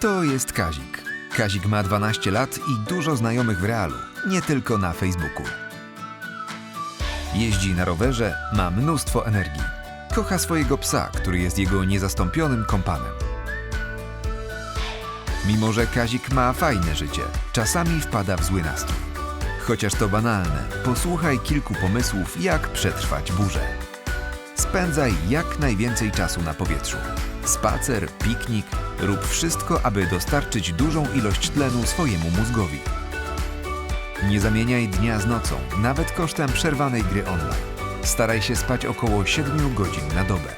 To jest Kazik. Kazik ma 12 lat i dużo znajomych w realu, nie tylko na Facebooku. Jeździ na rowerze, ma mnóstwo energii. Kocha swojego psa, który jest jego niezastąpionym kompanem. Mimo, że Kazik ma fajne życie, czasami wpada w zły nastrój. Chociaż to banalne, posłuchaj kilku pomysłów, jak przetrwać burzę. Spędzaj jak najwięcej czasu na powietrzu. Spacer, piknik, rób wszystko, aby dostarczyć dużą ilość tlenu swojemu mózgowi. Nie zamieniaj dnia z nocą, nawet kosztem przerwanej gry online. Staraj się spać około 7 godzin na dobę.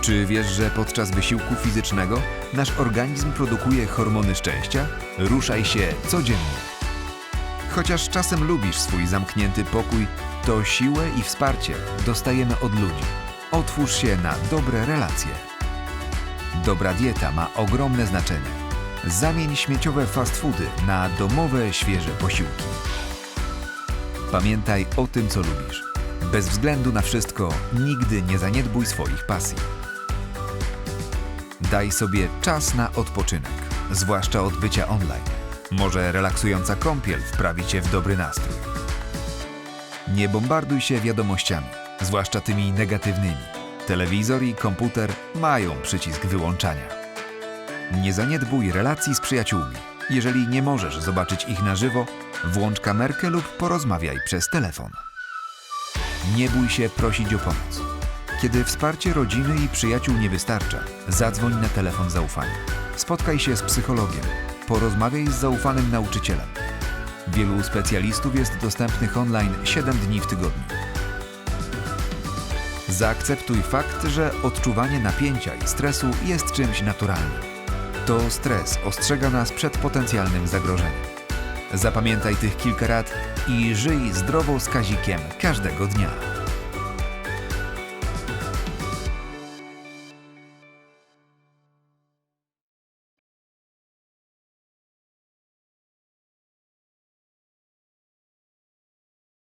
Czy wiesz, że podczas wysiłku fizycznego nasz organizm produkuje hormony szczęścia? Ruszaj się codziennie. Chociaż czasem lubisz swój zamknięty pokój, to siłę i wsparcie dostajemy od ludzi. Otwórz się na dobre relacje. Dobra dieta ma ogromne znaczenie. Zamień śmieciowe fast foody na domowe, świeże posiłki. Pamiętaj o tym, co lubisz. Bez względu na wszystko, nigdy nie zaniedbuj swoich pasji. Daj sobie czas na odpoczynek, zwłaszcza od bycia online. Może relaksująca kąpiel wprawi cię w dobry nastrój. Nie bombarduj się wiadomościami, zwłaszcza tymi negatywnymi. Telewizor i komputer mają przycisk wyłączania. Nie zaniedbuj relacji z przyjaciółmi. Jeżeli nie możesz zobaczyć ich na żywo, włącz kamerkę lub porozmawiaj przez telefon. Nie bój się prosić o pomoc. Kiedy wsparcie rodziny i przyjaciół nie wystarcza, zadzwoń na telefon zaufania. Spotkaj się z psychologiem. Porozmawiaj z zaufanym nauczycielem. Wielu specjalistów jest dostępnych online 7 dni w tygodniu. Zaakceptuj fakt, że odczuwanie napięcia i stresu jest czymś naturalnym. To stres ostrzega nas przed potencjalnym zagrożeniem. Zapamiętaj tych kilka rad i żyj zdrowo z Kazikiem każdego dnia.